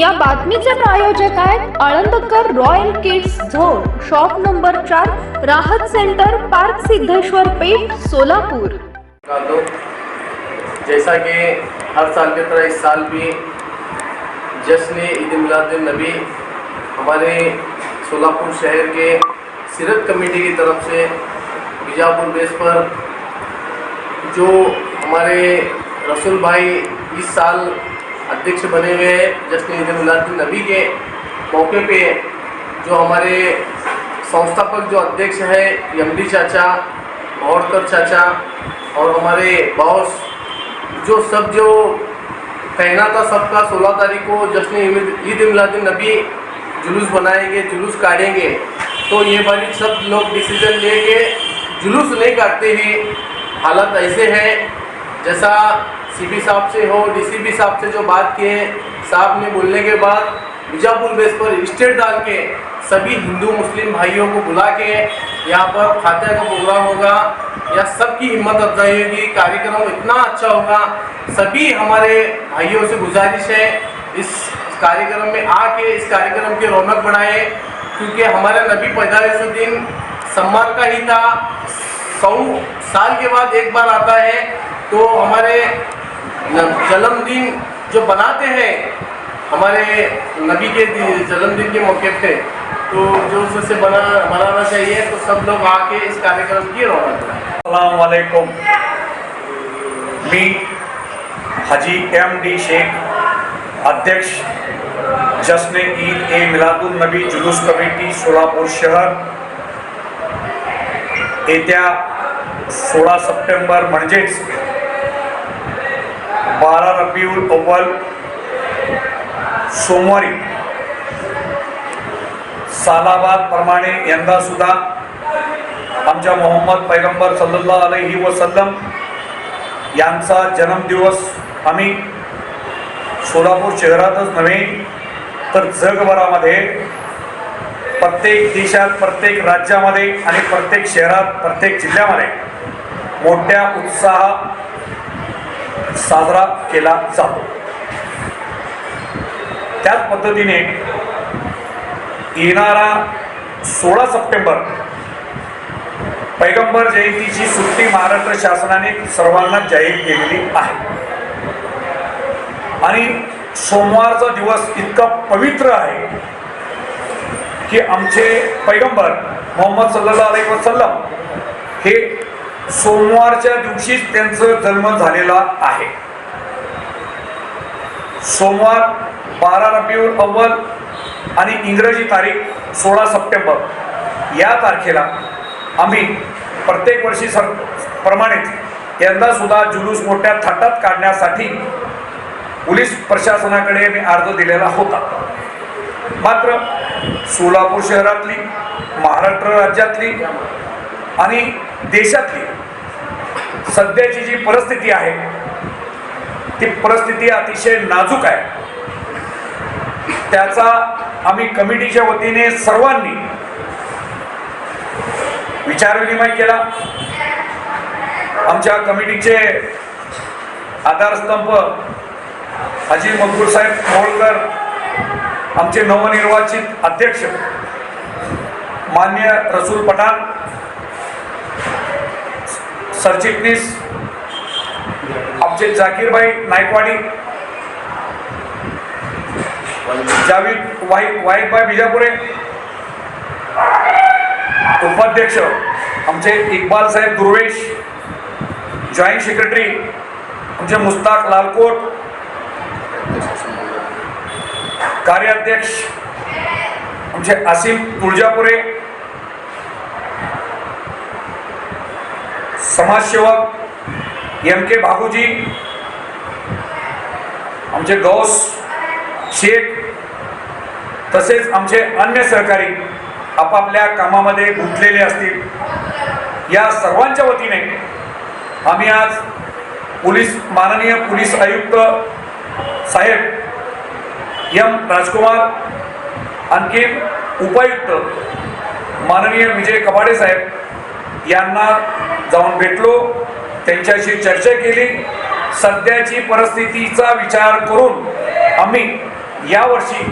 या बातमीचे प्रायोजक आहेत Alandkar royal kids zone shop number चार राहत सेंटर पार्क सिद्धेश्वर पेठ सोलापूर. जैसा कि हर साल की तरह इस साल भी जश्न ईद मिलाद नबी हमारे सोलापुर शहर के सीरत कमेटी की तरफ से बीजापुर बेस पर जो हमारे रसूल भाई इस साल अध्यक्ष बने हुए जश्न ईद नबी के मौके पे जो हमारे संस्थापक जो अध्यक्ष है, यमडी चाचा औरकर चाचा और हमारे बॉस जो सब जो कहना था सबका सोलह तारीख को जश्न ईद मिलादुल नबी जुलूस बनाएँगे, जुलूस काटेंगे। तो ये बारी सब लोग डिसीज़न लेके जुलूस नहीं काटते हैं। हालत ऐसे है, जैसा सीबी साहब से हो डीसीपी साहब से जो बात किए साहब ने बोलने के बाद बीजापुर बेस पर स्टेट डाल के सभी हिंदू मुस्लिम भाइयों को बुला के यहाँ पर खाते का प्रोग्राम होगा। या सबकी हिम्मत अफजाई होगी, कार्यक्रम इतना अच्छा होगा। सभी हमारे भाइयों से गुजारिश है, इस कार्यक्रम में आके, इस कार्यक्रम की रौनक बढ़ाए, क्योंकि हमारे नबी पैदाइश दिन सम्मान का ही था। सौ साल के बाद एक बार आता है तो हमारे जन्मदिन जो बनाते हैं, हमारे नबी के जन्मदिन के मौके पे तो जो उससे बना बनाना चाहिए तो सब लोग आके इस कार्यक्रम की रौनक बढ़ाएँ मी हजी एम डी शेख, अध्यक्ष जश्न ईद ए मिलादुल नबी जुलूस कमेटी, सोलापुर शहर। येत्या सोळा सप्टेंबर म्हणजेच बारा रबिउल अव्वल सोमवारी. सालाबादप्रमाणे यंदा सुद्धा आमच्या मोहम्मद पैगंबर सल्लल्लाहु अलही वसल्लम यांचा जन्मदिवस आम्ही सोलापूर शहरातच नव्हे तर जगभरामध्ये प्रत्येक देशात प्रत्येक राज्यामध्ये आणि प्रत्येक शहरात प्रत्येक जिल्ह्यामध्ये मोठ्या उत्साह साजरा केला जातो. त्याच पद्धतीने येणारा सोळा सप्टेंबर पैगंबर जयंतीची सुट्टी महाराष्ट्र शासनाने सर्वांना जाहीर केलेली आहे. आणि सोमवारचा दिवस इतका पवित्र आहे की आमचे पैगंबर मोहम्मद सल्ला अलैहि वसल्लम हे सोमवारच्या दिवशीच त्यांचं जन्म झालेला आहे. सोमवार बारा रबिउल अव्वल आणि इंग्रजी तारीख सोळा सप्टेंबर. या तारखेला आम्ही प्रत्येक वर्षी सर प्रमाणेच यंदा सुद्धा जुलूस मोठ्या थाटात काढण्यासाठी पोलीस प्रशासनाकडे मी अर्ज दिलेला होता. मात्र सोलापूर शहरातली महाराष्ट्र राज्यातली आणि देशातली सध्याची जी परिस्थिती आहे ती परिस्थिती अतिशय नाजूक आहे. त्याचा आम्ही कमिटीच्या वतीने सर्वांनी विचारविनिमय केला. आमच्या कमिटीचे आधारस्तंभ हाजी मकबूल साहेब मोळकर आमचे नवनिर्वाचित अध्यक्ष मान्य रसूल पठाण सरचिटणीस आमचे जाकीरबाई नायकवाडी जावीद वाई वाईकबाई बिजापुरे उपाध्यक्ष आमचे इक्बाल साहेब दुर्वेश जॉईंट सेक्रेटरी आमचे मुस्ताक लालकोट कार्याध्यक्ष आमचे आसिम तुळजापुरे समाजसेवक एम के बाबूजी आमचे गौस शेख तसेच आमचे अन्य सहकारी आपापल्या कामामध्ये गुंतलेले असतील. या सर्वांच्या वतीने आम्ही आज पोलीस माननीय पोलीस आयुक्त साहेब एम राजकुमार आणखी उपायुक्त माननीय विजय कबाडे साहेब यांना जाऊन भेटलो. त्यांच्याशी चर्चा केली. सध्याची परिस्थितीचा विचार करून आम्ही यावर्षी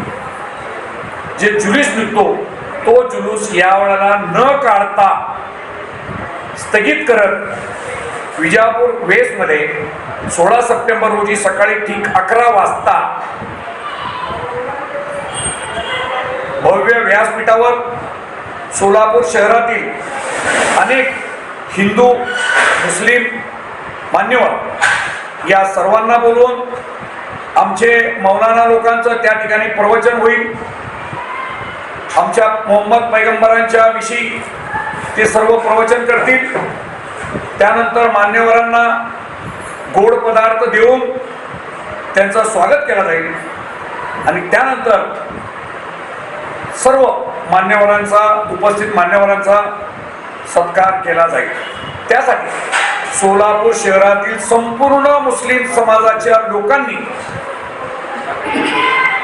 जे जुलूस निघतो तो जुलूस यावेळेला न काढता स्थगित करत विजापूर वेस्टमध्ये सोळा सप्टेंबर रोजी सकाळी ठीक अकरा वाजता भव्य व्यासपीठावर सोलापूर शहरातील अनेक हिंदू मुस्लिम मान्यवर या सर्वांना बोलवून आमचे मौलाना लोकांचं त्या ठिकाणी प्रवचन होईल. आमच्या मोहम्मद पैगंबरांच्या विषयी ते सर्व प्रवचन करतील. त्यानंतर मान्यवरांना गोड पदार्थ देऊन त्यांचं स्वागत केलं जाईल. आणि त्यानंतर सर्व मान्यवरांचा उपस्थित मान्यवरांचा सत्कार केला जाईल. त्यासाठी सोलापूर शहरातील संपूर्ण मुस्लिम समाजाच्या लोकांनी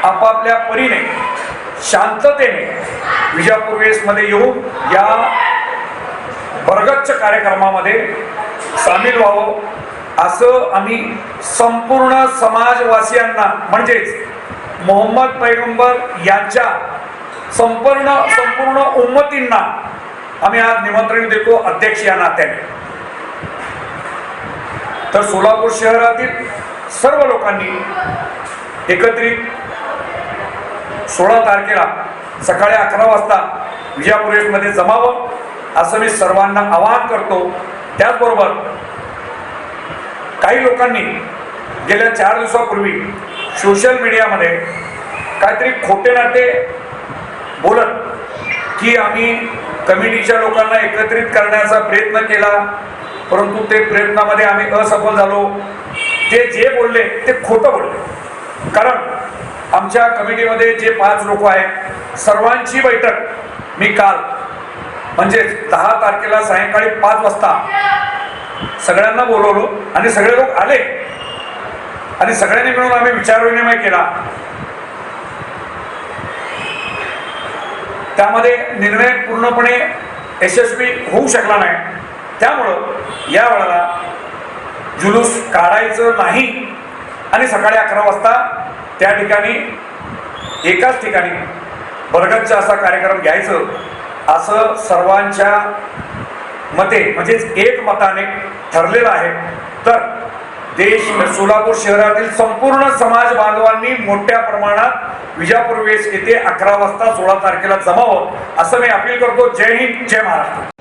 आपापल्या परीने शांततेने विजापूर वेसमध्ये येऊन या बरगच्च कार्यक्रमामध्ये सामील व्हावं. असं आम्ही संपूर्ण समाजवासियांना म्हणजेच मोहम्मद पैगंबर यांच्या संपूर्ण संपूर्ण उम्मतींना आम्ही आज निमंत्रण देतो अध्यक्ष या नात्याने. तर सोलापूर शहरातील सर्व लोकांनी एकत्रित सोळा तारखेला सकाळी अकरा वाजता विजापुरेशमध्ये जमावं असं मी सर्वांना आवाहन करतो. त्याचबरोबर काही लोकांनी गेल्या चार दिवसापूर्वी सोशल मीडियामध्ये काहीतरी खोटे नाते बोलत की आम्ही कमिटीच्या लोकांना एकत्रित करण्याचा प्रयत्न केला परंतु ते प्रयत्नामध्ये आम्ही असफल झालो. ते जे बोलले ते खोटं बोलले. कारण आमच्या कमिटीमध्ये जे पाच लोक आहेत सर्वांची बैठक मी काल म्हणजे दहा तारखेला सायंकाळी पाच वाजता सगळ्यांना बोलवलो आणि सगळे लोक आले. आणि सगळ्यांनी मिळून आम्ही विचारविनिमय केला. त्यामध्ये निर्णय पूर्णपणे यशस्वी होऊ शकला नाही. त्यामुळं या वेळेला जुलूस काढायचं नाही आणि सकाळी अकरा वाजता त्या ठिकाणी एकाच ठिकाणी बरगतचा असा कार्यक्रम घ्यायचं असं सर्वांच्या मते म्हणजेच एक मताने ठरलेलं आहे. तर देश म्हणजे सोलापूर शहरातील संपूर्ण समाज बांधवांनी मोठ्या प्रमाणात विजापूर वेस येथे अकरा वाजता सोळा तारखेला जमावं असं मी अपील करतो. जय हिंद जय महाराष्ट्र.